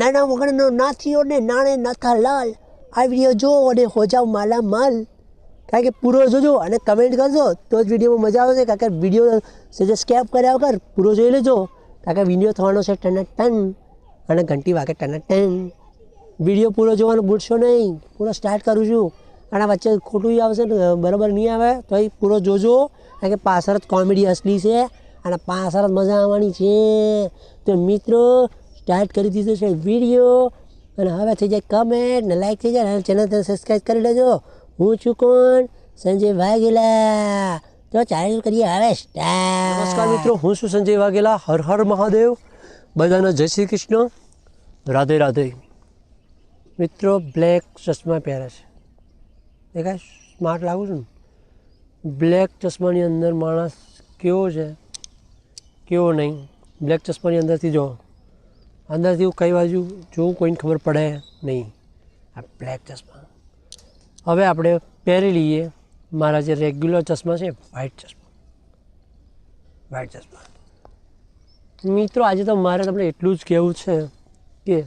નાના વગરનો નાથીઓ ને નાણે નાથા લાલ આ વીડિયો જો અને હો જાવ માલા માલ કારણ કે પૂરો જોજો અને કમેન્ટ કરજો, તો જ વિડીયોમાં મજા આવશે. કારણ કે વીડિયો સેજે સ્કેપ કર્યા વગર પૂરો જોઈ લેજો. કારણ કે વીડિયો થવાનો છે ટન ટન અને ઘંટી વાગે ટન ટન વીડિયો પૂરો જોવાનું ભૂલશો નહીં. પૂરો સ્ટાર્ટ કરું છું. અને વચ્ચે ખોટું આવશે ને, બરાબર નહીં આવે, તો એ પૂરો જોજો. કારણ કે પાછળ જ કોમેડી અસલી છે અને પાછળ જ મજા આવવાની છે. તો મિત્રો સ્ટાર્ટ કરી દીધો છે વીડિયો. અને હવે થઈ જાય કમેન્ટ ને લાઈક થઈ જાય ચેનલ સબસ્ક્રાઈબ કરી લેજો. હું છું કોણ? સંજય વાઘેલા. તો ચાલુ કરીએ હવે નમસ્કાર મિત્રો, હું છું સંજય વાઘેલા. હર હર મહાદેવ. બધાને જય શ્રી કૃષ્ણ. રાધે રાધે. મિત્રો બ્લેક ચશ્મા પહેરે છે. દેખાય સ્માર્ટ લાગુ છું ને? બ્લેક ચશ્માની અંદર માણસ કેવો છે? કેવો નહીં? બ્લેક ચશ્માની અંદરથી જો અંદરથી કઈ બાજુ જોવું કોઈને ખબર પડે નહીં. આ બ્લેક ચશ્મા. હવે આપણે પહેરી લઈએ મારા જે રેગ્યુલર ચશ્મા છે વ્હાઇટ ચશ્મા. વ્હાઇટ ચશ્મા. મિત્રો, આજે તો મારે તમને એટલું જ કહેવું છે કે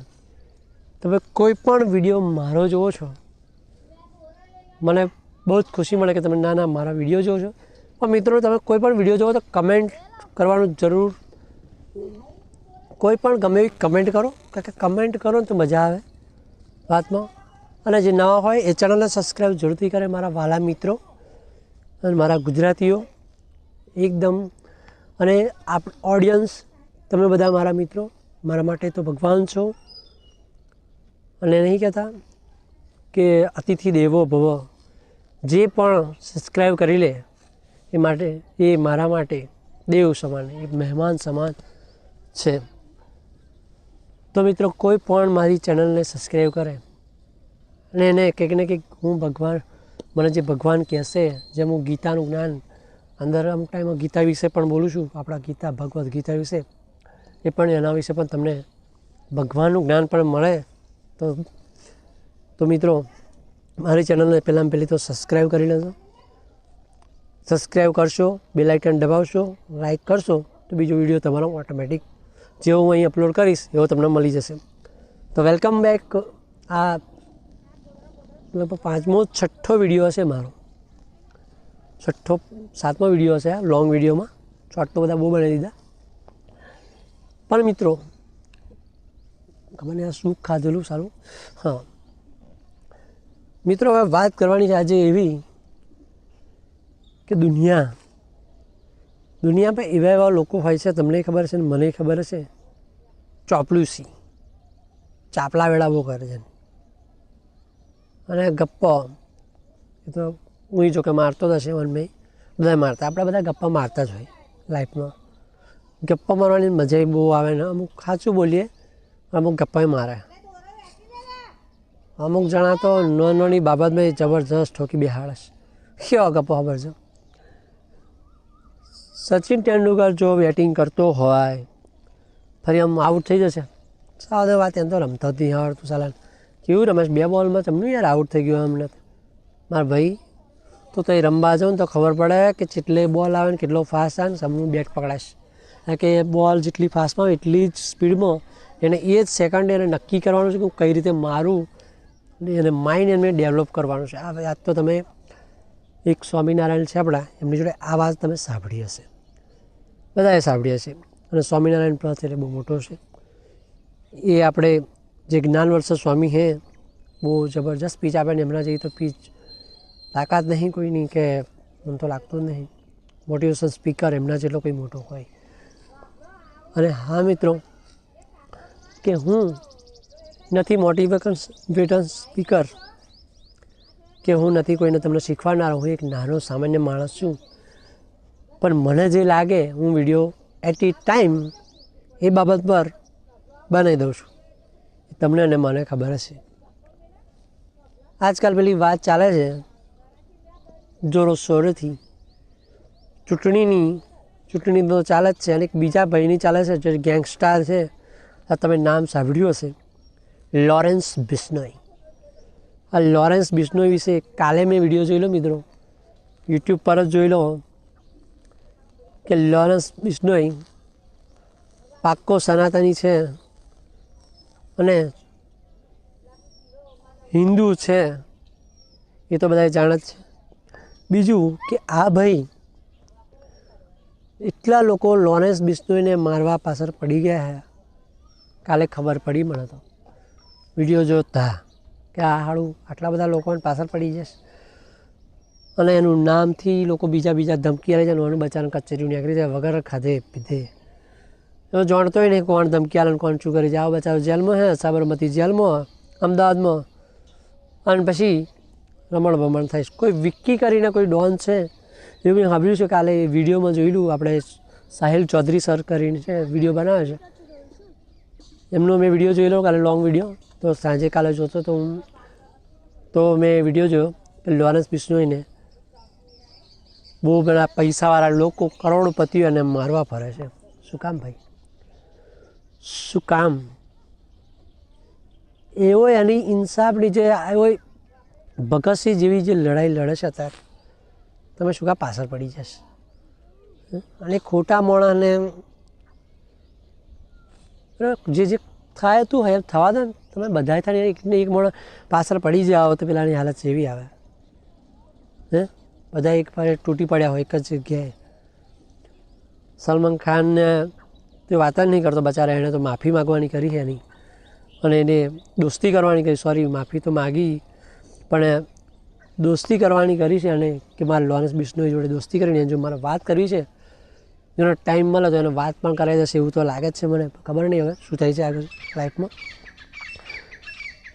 તમે કોઈ પણ વીડિયો મારો જોવો છો, મને બહુ જ ખુશી મળે કે તમે ના ના, મારા વીડિયો જોવો છો. પણ મિત્રો, તમે કોઈ પણ વીડિયો જોવો તો કમેન્ટ કરવાનું જરૂર કોઈ પણ ગમે એવી કમેન્ટ કરો, કારણ કે કમેન્ટ કરો ને તો મજા આવે વાતમાં. અને જે નવા હોય એ ચેનલને સબસ્ક્રાઈબ જરૂરથી કરે મારા વાલા મિત્રો અને મારા ગુજરાતીઓ. એકદમ. અને આપ ઓડિયન્સ તમે બધા મારા મિત્રો, મારા માટે તો ભગવાન છો. અને નહીં કહેતા કે અતિથિ દેવો ભવ. જે પણ સબસ્ક્રાઈબ કરી લે એ માટે, એ મારા માટે દેવ સમાન, એ મહેમાન સમાન છે. તો મિત્રો, કોઈ પણ મારી ચેનલને સબસ્ક્રાઈબ કરે અને એને કંઈક ને કંઈક હું ભગવાન, મને જે ભગવાન કહેશે, જેમ હું ગીતાનું જ્ઞાન અંદર અમુક ટાઈમમાં ગીતા વિશે પણ બોલું છું, આપણા ગીતા, ભગવદ્ ગીતા વિશે, એ પણ એના વિશે પણ તમને ભગવાનનું જ્ઞાન પણ મળે તો તો મિત્રો, મારી ચેનલને પહેલાં પહેલી તો સબસ્ક્રાઈબ કરી લેજો. સબસ્ક્રાઈબ કરશો બેલ આઇકન દબાવશો લાઇક કરશો, તો બીજો વીડિયો તમારો ઓટોમેટિક જેવો હું અહીં અપલોડ કરીશ, એવો તમને મળી જશે. તો વેલકમ બેક આ લગભગ પાંચમો છઠ્ઠો વીડિયો હશે મારો. છઠ્ઠો, સાતમો વીડિયો હશે આ લોંગ વિડીયોમાં શોર્ટ તો બધા બહુ બનાવી દીધા. પણ મિત્રો નહીં આ શું ખાધેલું સારું? હા. મિત્રો, હવે વાત કરવાની છે આજે એવી કે દુનિયા દુનિયામાં એવા એવા લોકો હોય છે, તમને ખબર છે ને, મને ખબર હશે ચોપલુસી. ચાપલા વેળા બહુ કરે છે. અને ગપ્પો. એ તો હું જો કે મારતો જ હશે મનમાં બધા મારતા. આપણે બધા ગપ્પા મારતા જ હોય લાઈફમાં. ગપ્પા મારવાની મજા બહુ આવે ને. અમુક ખાચું બોલીએ, અમુક ગપ્પાએ મારે. અમુક જણા તો નાની બાબતમાં જબરજસ્ત ઠોકી બેહાડશ છે. કેવો ગપ્પો ખબર છે? સચિન તેંડુલકર જો બેટિંગ કરતો હોય, ફરી આમ આઉટ થઈ જશે. સાદો વાત, એમ તો રમતો હતી આવડતું સાલા. કેવું રમેશ? બે બોલમાં તમને યાર આઉટ થઈ ગયો એમને. મારા ભાઈ, તો તો એ રમવા જાઉં ને તો ખબર પડે કે જેટલે બોલ આવે ને કેટલો ફાસ્ટ આવે ને સમનું બેટ પકડાશ કારણ કે બોલ જેટલી ફાસ્ટમાં આવે એટલી જ સ્પીડમાં એને એ જ સેકન્ડ એને નક્કી કરવાનું છે કે હું કઈ રીતે મારું એને માઇન્ડ એને ડેવલપ કરવાનું છે. આ વાત તો તમે એક સ્વામિનારાયણ છે આપણા, એમની જોડે આ વાત તમે સાંભળી હશે. બધાએ સાંભળ્યા છે. અને સ્વામિનારાયણ પંથ એટલે બહુ મોટો છે. એ આપણે જે જ્ઞાનવર્ષ સ્વામી છે, બહુ જબરજસ્ત પીચ આપે ને એમના જઈએ તો પીચ તાકાત નહીં કોઈની કે મને તો લાગતું નહીં. મોટિવેશન સ્પીકર એમના જેટલો કોઈ મોટો હોય. અને હા મિત્રો, કે હું નથી મોટિવેશન સ્પીકર કે હું નથી કોઈને તમને શીખવાડનાર, હું એક નાનો સામાન્ય માણસ છું. પણ મને જે લાગે હું વીડિયો એટ એ ટાઈમ એ બાબત પર બનાવી દઉં છું. તમને અને મને ખબર હશે. આજકાલ પેલી વાત ચાલે છે જોરો શોરેથી ચૂંટણીની, ચૂંટણી તો ચાલે જ છે અને એક બીજા ભાઈની ચાલે છે, જે ગેંગસ્ટાર છે. આ તમે નામ સાંભળ્યું હશે. લોરેન્સ બિશ્નોઈ આ લોરેન્સ બિશ્નોઈ વિશે કાલે મેં વીડિયો જોઈ લો મિત્રો. યુટ્યુબ પર જ જોઈ લો કે લોરેન્સ બિશ્નોઈ પાક્કો સનાતની છે અને હિન્દુ છે, એ તો બધા જાણે જ છે. બીજું કે આ ભાઈ એટલા લોકો લોરેન્સ બિશ્નોઈને મારવા પાછળ પડી ગયા હે, કાલે ખબર પડી મને તો. વીડિયો જોતા કે આ હાળું આટલા બધા લોકોને પાછળ પડી જશે. અને એનું નામથી લોકો બીજા બીજા ધમકી આવે છે, અને બચારાને કચેરીઓ નીકળી જાય વગર ખાધે પીધે. એવો હોય નહીં કોણ ધમકી આવે કોણ શું કરી જાય બચારો જેલમાં હે, સાબરમતી જેલમાં, અમદાવાદમાં. અને પછી રમણ ભમણ થાય કોઈ વિક્કી કરીને કોઈ ડોન છે? એવું મેં સાંભળ્યું છે કાલે વિડીયોમાં જોયેલું આપણે સાહિલ ચૌધરી સર કરીને છે, વીડિયો બનાવે છે. એમનો મેં વીડિયો જોયેલો, કાલે લોંગ વીડિયો. તો સાંજે કાલે જોતો તો હું, તો મેં વીડિયો જોયો લોરેન્સ બિશ્નોઈને બહુ બધા પૈસાવાળા લોકો કરોડપતિઓ એને મારવા ફરે છે. શું કામ ભાઈ? શું કામ? એવો એની ઇન્સાફની જે એવો ભગતસિંહ જેવી જે લડાઈ લડે છે અત્યારે, તમે શું કામ પાછળ પડી જશે? અને ખોટા મોણાને જે જે થાય તું એમ થવા દો ને. તમે બધાય થાય એક ને એક મોણા પાછળ પડી જાઓ તો પેલાની હાલત જેવી આવે. હે? બધા એક પાસે તૂટી પડ્યા હોય, એક જ જગ્યાએ. સલમાન ખાનને તે વાત જ નહીં કરતો બચારા, એણે તો માફી માગવાની કરી છે એની. અને એને દોસ્તી કરવાની કરી સોરી માફી તો માગી. પણ દોસ્તી કરવાની કરી છે અને કે મારે લોરેન્સ બિશ્નોઈ જોડે દોસ્તી કરીને જો મારે વાત કરવી છે, જેનો ટાઈમ મળે તો એને વાત પણ કરાઈ જશે એવું તો લાગે જ છે મને. ખબર નહીં હવે શું થાય છે આગળ લાઈફમાં.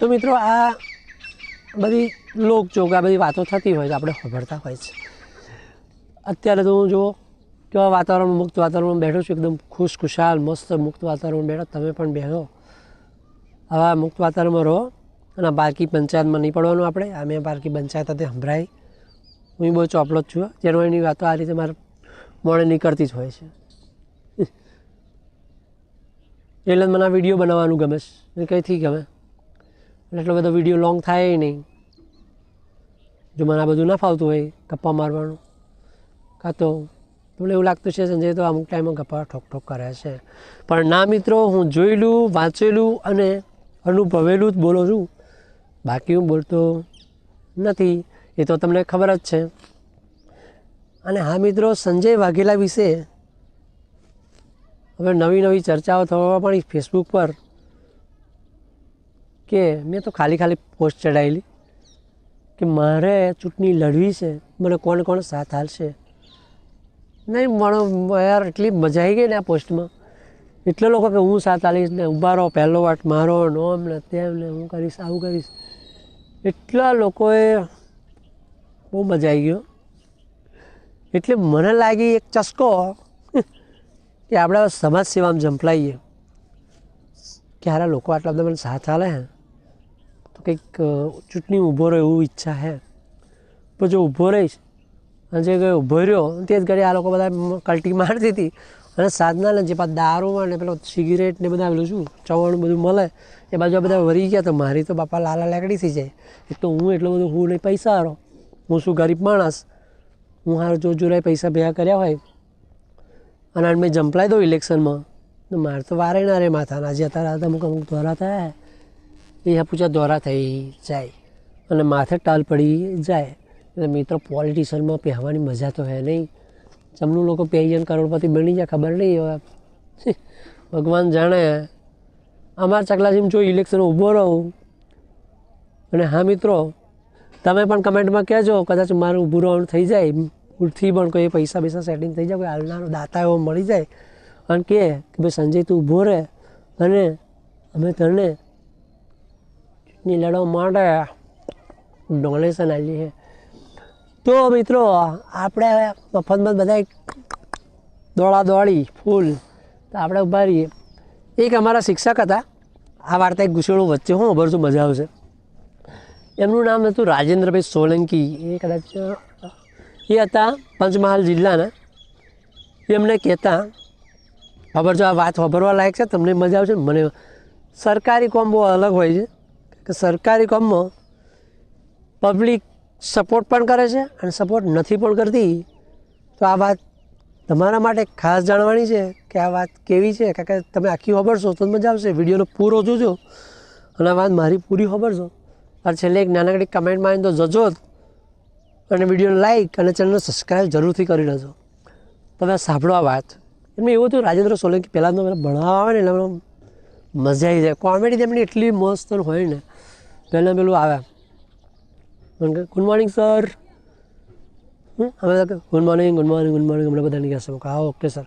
તો મિત્રો, આ બધી લોકચોક આ બધી વાતો થતી હોય છે આપણે સાંભળતા હોય છે. અત્યારે તો હું જુઓ કેવા વાતાવરણ મુક્ત વાતાવરણમાં બેઠો છું, એકદમ ખુશ ખુશાલ મસ્ત મુક્ત વાતાવરણમાં બેઠો. તમે પણ બેહો. આવા મુક્ત વાતાવરણમાં રહો અને બારકી પંચાયતમાં નહીં પડવાનું આપણે. આ મેં બારકી પંચાયત હતી સંભળાઈ. હું બહુ ચોપલો જ છું જેનો એની વાતો આ રીતે મારે મોડે નીકળતી જ હોય છે. એટલે મને આ વીડિયો બનાવવાનું ગમે છે. કંઈથી ગમે? એટલે બધો વીડિયો લોંગ થાય નહીં. જો મને આ બધું ના ફાવતું હોય, ગપ્પા મારવાનું. કાં તો તમને એવું લાગતું છે સંજય તો અમુક ટાઈમમાં ગપ્પા ઠોક ઠોક કરે છે. પણ ના મિત્રો, હું જોયેલું વાંચેલું અને અનુભવેલું જ બોલું છું. બાકી હું બોલતો નથી. એ તો તમને ખબર જ છે. અને હા મિત્રો, સંજય વાઘેલા વિશે હવે નવી નવી ચર્ચાઓ થવા પણ ફેસબુક પર. કે મેં તો ખાલી ખાલી પોસ્ટ ચડાવેલી કે મારે ચૂંટણી લડવી છે, મને કોણ કોણ સાથ હાલશે નહીં મને યાર એટલી મજા આવી ગઈ ને આ પોસ્ટમાં. એટલે લોકો કે હું સાથ હાલીશ ને ઊભા રહો, પહેલો વાટ મારો નોમ ને તેમ ને હું કરીશ, આવું કરીશ. એટલા લોકોએ બહુ મજા આવી ગયો એટલે મને લાગી એક ચસ્કો કે આપણે સમાજ સેવામાં ઝંપલાઈએ. કે લોકો આટલા બધા મને સાથ હાલે હે? તો કંઈક ચૂંટણી ઊભો રહ્યો એવું ઈચ્છા હે પણ જો ઊભો રહીશ, અને જે કંઈ ઊભો રહ્યો તે જ ઘડી આ લોકો બધા કલટી મારતી હતી. અને સાધના ને જે પાછા દારૂમાં ને પેલો સિગરેટ ને બધા પેલું શું, ચવાણું બધું મળે, એ બાજુ બધા વરી ગયા તો મારી તો બાપા લાલા લાકડી થઈ જાય. એક તો હું એટલો બધો હું નહીં પૈસા હારો. હું શું ગરીબ માણસ? હું હારો જો જોરાય પૈસા ભેગા કર્યા હોય, અને મેં જંપલાઈ દઉં ઇલેક્શનમાં મારે તો વારે ના રે માથાના. જે અત્યારે અમુક અમુક દ્વારા થાય. એ પૂજા દોરા થઈ જાય અને માથે ટાલ પડી જાય. એટલે મિત્રો પોલિટિશિયનમાં પહેવાની મજા તો હે નહીં. જમનું લોકો પહેરી જાય કરોડપતિ બની જાય, ખબર નહીં હવે. ભગવાન જાણે. અમારા ચકલાજીમ જો ઇલેક્શન ઊભો રહું. અને હા મિત્રો, તમે પણ કમેન્ટમાં કહેજો, કદાચ મારું ઊભું રહેવાનું થઈ જાય. પૂરથી પણ કોઈ પૈસા પૈસા સેટિંગ થઈ જાય, કોઈ હાલનારો દાતા એવો મળી જાય. અને કહે કે ભાઈ સંજય તું ઊભો રહે. અને અમે તને ચૂંટણી લડવા માટે ડોનેશન આવી છે તો મિત્રો આપણે મફતમાં બધા દોડા દોડી ફૂલ તો આપણે ઊભા રહીએ એક અમારા શિક્ષક હતા આ વાર્તા એક ગુસેડું વચ્ચે હું ઉભર છું મજા આવશે એમનું નામ હતું રાજેન્દ્રભાઈ સોલંકી એ કદાચ એ હતા પંચમહાલ જિલ્લાના એમને કહેતા ખબર જો આ વાત વાપરવા લાયક છે તમને મજા આવશે મને સરકારી કોમ બહુ અલગ હોય છે કે સરકારી કામમાં પબ્લિક સપોર્ટ પણ કરે છે અને સપોર્ટ નથી પણ કરતી, તો આ વાત તમારા માટે ખાસ જાણવાની છે કે આ વાત કેવી છે? કારણ કે તમે આખી હોબરશો તો મજા આવશે. વિડીયોનો પૂરો જોજો અને આ વાત મારી પૂરી ખબર છો. અને છેલ્લે એક નાનકડી કમેન્ટમાં આવીને તો જજો જ અને વિડીયોને લાઈક અને ચેનલને સબસ્ક્રાઈબ જરૂરથી કરી લેજો. તમે સાંભળો આ વાત. એમને એવું હતું રાજેન્દ્ર સોલંકી પહેલાં તો મને ભણાવવા આવે ને એટલે મજા આવી જાય. કોમેડી તેમની એટલી મસ્ત હોય ને. પહેલાં પેલું આવે. ગુડ મોર્નિંગ સર અમે good morning good morning good morning હમણાં બધા કહેશે. હું કહું, હા ઓકે સર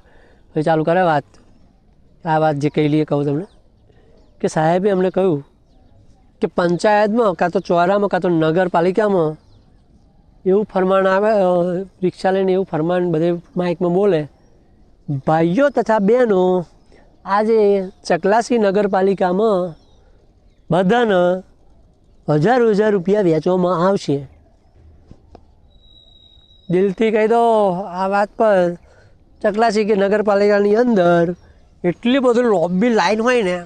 પછી ચાલુ કરે વાત. આ વાત જે કહી લઈએ કહું તમને. કે સાહેબે અમને કહ્યું કે પંચાયતમાં કાં તો ચોરામાં કાં તો નગરપાલિકામાં એવું ફરમાન આવે રિક્ષા લઈને એવું ફરમાન બધે માઇકમાં બોલે ભાઈઓ તથા બહેનો આજે ચકલાસી નગરપાલિકામાં બધાને હજાર હજાર રૂપિયા વેચવામાં આવશે. દિલથી કહી દો, આ વાત પર ચકલાસી કે નગરપાલિકાની અંદર એટલી બધું લોબી લાઈન હોય ને,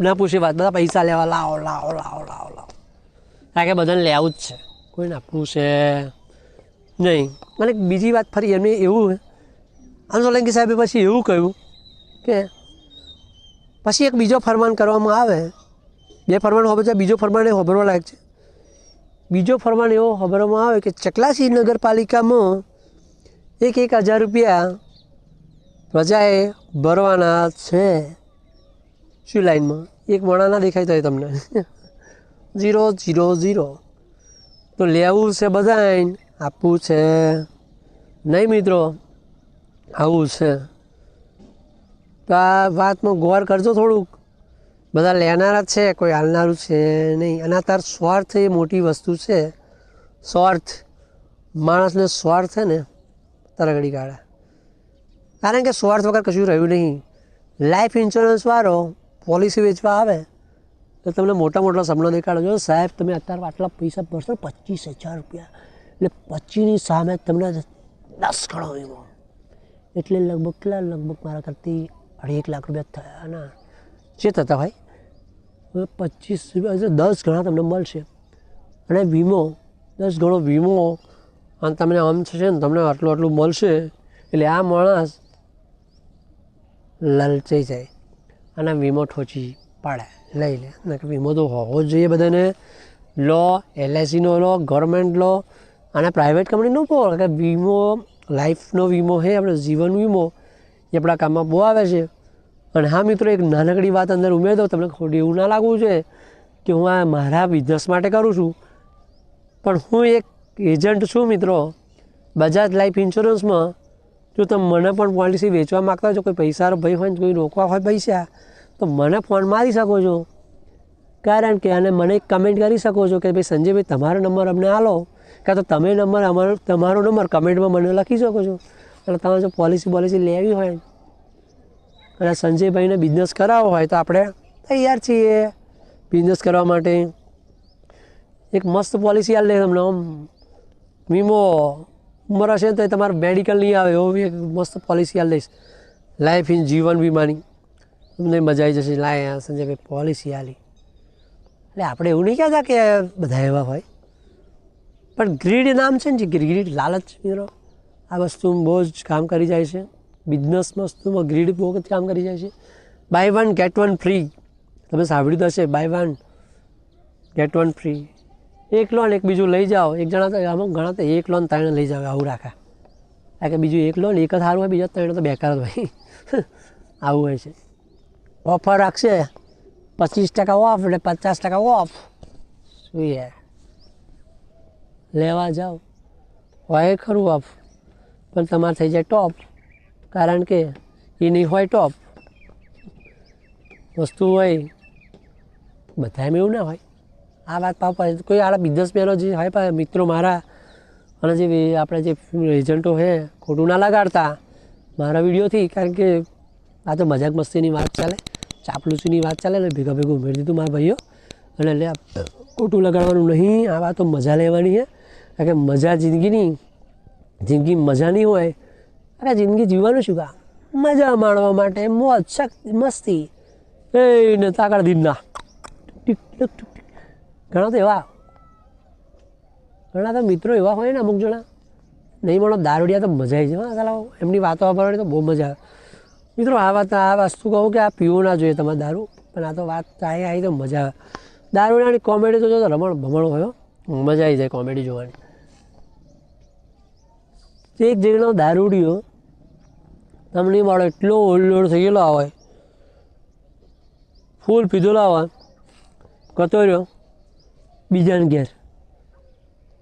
ના પૂછી વાત, બધા પૈસા લેવા, લાવો લાવો લાવો લાવો લાવો. કારણ કે બધાને લેવું જ છે. કોઈ ના પૂછે. નહીં. અને બીજી વાત ફરી એમને એવું આમ સોલંકી સાહેબે પછી એવું કહ્યું કે પછી એક બીજો ફરમાન કરવામાં આવે. બે ફરમાન છતાં બીજો ફરમાન એ હોબરવા લાયક છે. બીજો ફરમાન એવો હોબરવામાં આવે કે ચકલાસી નગરપાલિકામાં એક એક હજાર રૂપિયા પ્રજાએ ભરવાના છે. શું લાઈનમાં? એક મણા ના દેખાય થાય તમને. Zero zero zero. તો લેવું છે બધાને આપવું છે. નહીં મિત્રો, આવું છે. તો આ વાતમાં ગોર કરજો થોડુંક. બધા લેનારા છે, કોઈ હાલનારું છે નહીં. અને અત્યારે સ્વાર્થ એ મોટી વસ્તુ છે. સ્વાર્થ. માણસને સ્વાર્થ છે ને તરગડી કાઢે કારણ કે સ્વાર્થ વગર કશું રહ્યું નહીં. લાઈફ ઇન્સ્યોરન્સવાળો પોલિસી વેચવા આવે તો તમને મોટા મોટા સપનો દેખાડો. છો સાહેબ, તમે અત્યારે આટલા પૈસા ભરશો, પચીસ હજાર રૂપિયા. એટલે પચીસની સામે તમને દસ ગણો વીમો. એટલે લગભગ કેટલા? લગભગ મારા કરતી અઢી એક લાખ રૂપિયા થયા ના. જે થતા ભાઈ હવે પચીસ રૂપિયા દસ ગણા તમને મળશે. અને વીમો, દસ ગણો વીમો, અને તમને આમ થશે ને તમને આટલું આટલું મળશે, એટલે આ માણસ લલચાઈ જાય. અને વીમો ઠોચી પાડે, લઈ લે. કે વીમો તો હોવો જ જોઈએ બધાને. લો એલઆઈસીનો લો ગવર્મેન્ટ લો, અને પ્રાઇવેટ કંપનીનો પણ. કે વીમો લાઈફનો વીમો છે આપણે જીવન વીમો, એ આપણા કામમાં બહુ આવે છે. અને હા મિત્રો, એક નાનકડી વાત અંદર ઉમેર દઉં તમને ખોટી એવું ના લાગવું છે કે હું આ મારા બિઝનેસ માટે કરું છું. પણ હું એક એજન્ટ છું મિત્રો બજાજ લાઈફ ઇન્સ્યોરન્સમાં જો તમે મને પણ પોલિસી વેચવા માગતા જો કોઈ પૈસાનો ભાઈ હોય કોઈ રોકવા હોય પૈસા, તો મને ફોન મારી શકો છો. કારણ કે અને મને એક કમેન્ટ કરી શકો છો કે ભાઈ, સંજયભાઈ, તમારો નંબર અમને આલો. કાં તો તમે નંબર અમારો તમારો નંબર કમેન્ટમાં મને લખી શકો છો. અને તમારે જો પોલિસી પોલિસી લેવી હોય અને સંજયભાઈને બિઝનેસ કરાવવો હોય તો આપણે તૈયાર છીએ બિઝનેસ કરવા માટે. એક મસ્ત પોલિસી આલે તમને આમ. વીમો ઉંમર હશે તો તમારે મેડિકલ નહીં આવે એવો એક મસ્ત પોલિસી આલી લઈશ લાઈફ ઇન જીવન વીમાની. તમને મજા આવી જશે. લાય સંજયભાઈ પોલિસી આલી. એટલે આપણે એવું નહીં કહેતા કે બધા એવા હોય. પણ ગ્રીડ નામ છે ને જે ગ્રીડ લાલચ મિત્રો આ વસ્તુ બહુ જ કામ કરી જાય છે. બિઝનેસ વસ્તુમાં ગ્રીડ બહુ જ કામ કરી જાય છે. Buy one get one free તમે સાંભળ્યું તો હશે buy one get one free એક લોન એક બીજું લઈ જાઓ. એક જણા તો અમુક ઘણા તો એક લોન ત્રણ લઈ જાઓ, આવું રાખા. કારણ કે બીજું એક લોન એક જ સારું હોય, બીજા ત્રણ તો બેકાર જ હોય. આવું હોય છે. ઓફર રાખશે, પચીસ ટકા ઓફ એટલે પચાસ ટકા ઓફ શું યાર? લેવા જાઓ. હોય ખરું ઓફ પણ તમારે થઈ જાય ટોપ કારણ કે એ નહીં હોય ટોપ. વસ્તુ હોય બધામાં એવું ના હોય. આ વાત પાપા, કોઈ આડા બિઝનેસમેનો જે હોય મિત્રો મારા, અને જે આપણે જે એજન્ટો છે ખોટું ના લગાડતા. મારા વિડીયોથી કારણ કે આ તો મજાક મસ્તીની વાત ચાલે, ચાપલુસીની વાત ચાલે એટલે ભેગા ભેગું ઉમેરી દીધું મારા ભાઈઓ. અને એટલે ખોટું લગાડવાનું નહીં, આ વાત તો મજા લેવાની છે કારણ કે મજા જિંદગીની, જિંદગી મજા નહીં હોય અરે જિંદગી જીવવાનું શું કા મજા માણવા માટે મોજ, શક્તિ, મસ્તી. એ ને. તાકડ દિનના. ઘણા તો એવા. ઘણા તો મિત્રો એવા હોય ને અમુક જણા. નહીં મળો, દારૂડિયા તો મજા આવી જાય. સાલા એમની વાતો સાંભળવાની તો બહુ મજા આવે. મિત્રો, આ વાત, આ વસ્તુ કહું કે આ પીવો ના જોઈએ તમારે દારૂ. પણ આ તો વાત આવી આવી તો મજા આવે. દારૂડિયાની કોમેડી તો જો રમણ ભમણ હોય મજા આવી જાય કોમેડી જોવાની. એક જગ્યાનો દારૂડિયો તમને વાળો એટલો ઓલ્લોડ થઈ ગયેલો હોય ફૂલ પીધેલો હોય કતો રહ્યો? બીજાને ઘેર.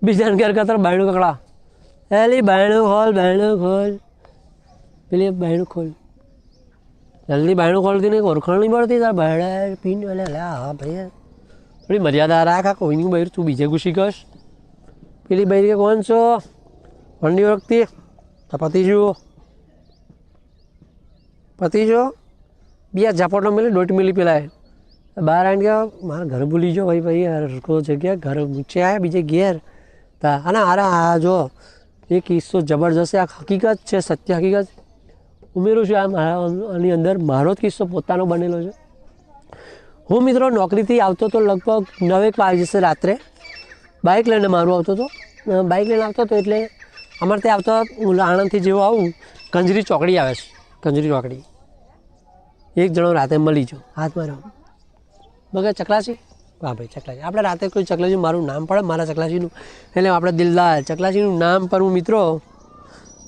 બીજાને ઘેર કતર બાયણું કકડા. એલી બાયણું ખોલ બાયણું ખોલ. પેલી બાયણું ખોલ. જલ્દી બાયણું ખોલતી નહીં, ઓળખાણ નહીં મળતી તાર બાયડા પીને એટલે લે, હા, ભાઈ થોડી મર્યાદા રાખ, આ કોઈની બહાર તું બીજે ઘૂસી ગશ પેલી બહાર કે, કોણ છો? વંડી વખતી તો પતિ જુઓ પતિ જો બે ઝાપટો મિલી દોઢ મિલી પેલા બહાર આવીને ગયા મારા ઘર ભૂલી જો ભાઈ ભાઈ યાર કો જગ્યા ઘર ઊંચે આવ્યા બીજે ઘેર. તા, અને અરે આ જો એ કિસ્સો જબરજસ્ત આ હકીકત છે, સત્ય હકીકત ઉમેરું છું, આ મારા આની અંદર મારો જ કિસ્સો પોતાનો બનેલો છે. હું મિત્રો નોકરીથી આવતો તો લગભગ નવેક વાગે જશે રાત્રે. બાઇક લઈને મારું આવતો હતો બાઈક લઈને આવતો હતો એટલે અમારે ત્યાં આવતો હું આણંદથી જેવો આવું, કંજરી ચોકડી આવે છે, કંજરી ચોકડી. એક જણો રાતે મળી જો હાથ માર્યો બગા ચકલાસી હા ભાઈ ચકલાસી આપણે રાતે કોઈ ચકલાસી મારું નામ પડે મારા ચકલાસીનું એટલે આપણે દિલદાર ચકલાસીનું નામ પર હું મિત્રો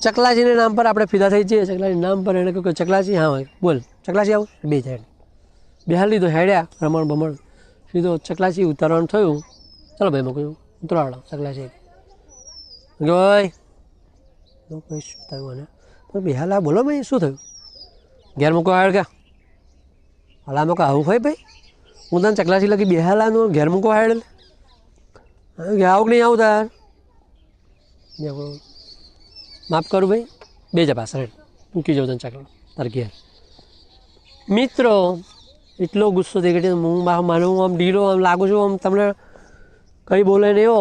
ચકલાસીના નામ પર આપણે ફિદા થઈ જઈએ. ચકલાસી નામ પર એને કહ્યું કે ચકલાસી હા ભાઈ, બોલ. ચકલાસી આવું. બે જાય બેહાર લીધો, હેડ્યા, રમણ ભમણ સીધો ચકલાસી ઉતરવાનું થયું. ચાલો ભાઈ, મેં કહ્યું ચકલાસી ભાઈ તો ભાઈ શું થયું અને તો બેહાલા બોલો ભાઈ, શું થયું? ઘેર મૂકો આવ્યો કે હાલા મૂકો આવું હોય ભાઈ? હું તને ચકલાસી લગી બેહાલાનું ઘેર મૂકો આવ્યો કે આવું નહીં આવું તાર? માફ કરું ભાઈ બે જા પાસ રેડ. મૂકી જાઉં તને ચકલા, તાર ઘેર. મિત્રો, એટલો ગુસ્સો થઈ ગયો હું માનું આમ ઢીલો, આમ લાગુ છું, આમ તમને કંઈ બોલે નહીં એવો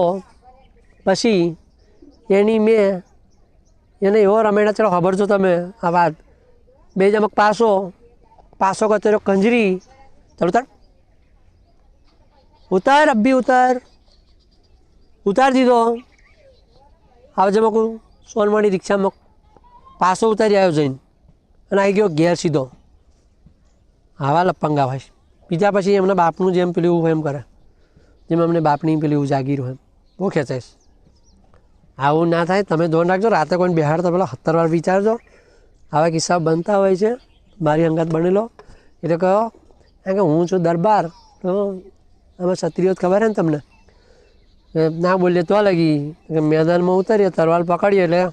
પછી એની મેં, એને એવો રમેડા ચલો ખબર છો તમે? આ વાત. બે જમક પાસો. પાસો કચરો કંજરી. ચાલ ઉતાર. ઉતાર અબ્બી ઉતાર. ઉતાર દીધો. આવે મકું સોનવાણી રિક્ષામાં પાસો ઉતારી આવ્યો જઈને. અને આવી ગયો ઘેર સીધો. આવા લપંગા ભાઈ. બીજા પછી એમના બાપનું જેમ પેલું એમ કરે. જેમ અમને બાપની પેલું જાગીરું એમ. બહુ ખેંચાઈશ. આવું ના થાય. તમે ધોન રાખજો. રાતે કોઈને બિહાર તો પેલા સત્તર વાર વિચારજો. આવા કિસ્સા બનતા હોય છે. મારી અંગાત બનેલો. એટલે કહો કારણ કે હું છું દરબાર. તો અમે ક્ષત્રિયો ખબર હે ને તમને? ના બોલીએ તો લગી. કે મેદાનમાં ઉતરીએ, તરવાલ પકડીએ એટલે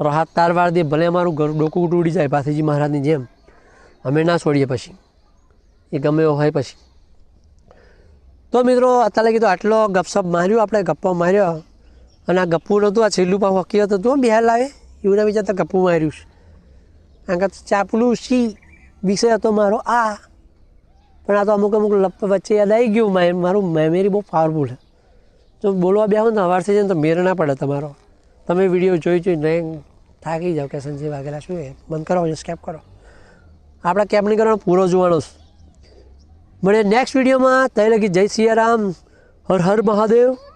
રાહત તાર વાર દે, ભલે અમારું ઘર ડોકું તૂટી જાય પાથીજી મહારાજની જેમ. અમે ના છોડીએ પછી. એ ગમે એવો હોય પછી. તો મિત્રો, અત્યારે લગી તો આટલો ગપસપ માર્યો, આપણે ગપ્પો માર્યો. અને આ ગપ્પુ નહોતું, આ છેલ્લું પાછું હકીકત હતું. બિહાર લાવે. એવું ના વિચારતા ગપ્પુ માર્યું છે. કારણ કે ચાપલું સી વિષય હતો મારો આ. પણ આ તો અમુક અમુક લપ વચ્ચે યાદ આવી ગયું મેં મારું મેમરી બહુ પાવરફુલ છે. જો બોલવા બે ને અવારથી જઈને તો મેર ના પડે તમારો. તમે વીડિયો જોઈ જોઈ નહીં થાકી જાઓ કે સંજય વાઘેલા શું એ બંધ કરો સ્કેપ કરો. આપણે કેપ નહીં કરવાનો? પૂરો જોવાનો મળે નેક્સ્ટ વિડીયોમાં. તય લગી જય સિયારામ. હર હર મહાદેવ.